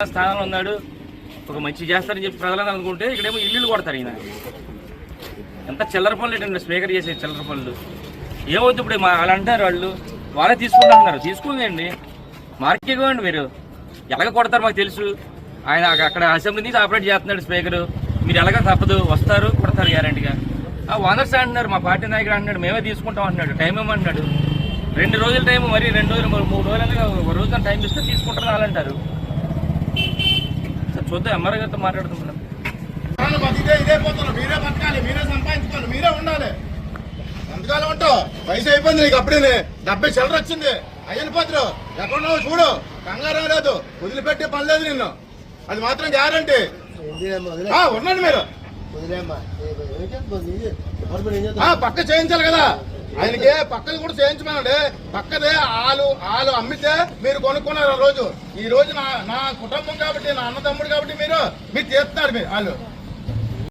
స్థానంలో ఉన్నాడు ఒక మంచి చేస్తారని చెప్పి ప్రజలను అనుకుంటే ఇక్కడేమో ఇల్లు కొడతారు ఈయన ఎంత చిల్లర పనులు ఏంటండి స్పీకర్ చేసే చిల్లర పనులు ఏమవుతుంది ఇప్పుడు మా వాళ్ళు అంటారు వాళ్ళు వాళ్ళే తీసుకుంటున్నారు తీసుకుందండి మార్కెట్ మీరు ఎలాగ కొడతారు మాకు తెలుసు ఆయన అక్కడ అసెంబ్లీ నుంచి ఆపరేట్ చేస్తున్నాడు స్పీకర్ మీరు ఎలాగ తప్పదు వస్తారు కొడతారు గ్యారంటీగా ఆ ఓనర్స్ అంటున్నారు మా పార్టీ నాయకుడు అంటున్నాడు మేమే తీసుకుంటాం అంటున్నాడు టైం ఏమంటున్నాడు రెండు రోజుల టైం మరి రెండు రోజులు మూడు రోజులు ఒక రోజున టైం ఇస్తే తీసుకుంటారు వాళ్ళంటారు చూద్దాం ఎంఆర్ఐ గారితో బతికితే ఇదే పోతున్నారు మీరే బతకాలి మీరే సంపాదించుకోవాలి మీరే ఉండాలి ఎంతకాలం ఉంటావు వయసు అయిపోయింది నీకు అప్పుడే డెబ్బై చిల్లర వచ్చింది అయ్యని పత్రు ఎక్కడున్నావు చూడు కంగారు లేదు వదిలిపెట్టే పని లేదు నిన్ను అది మాత్రం గ్యారంటీ ఆ, ఉండండి మీరు ఆ, పక్క చేయించాలి కదా ఆయనకి పక్కది కూడా చేయించమన్నాడు పక్కదే ఆలు ఆలు అమ్మితే మీరు కొనుక్కున్నారు ఆ రోజు. ఈ రోజు నా నా కుటుంబం కాబట్టి నా అన్నదమ్ముడు కాబట్టి మీరు మీరు చేస్తున్నారు మీరు వాళ్ళు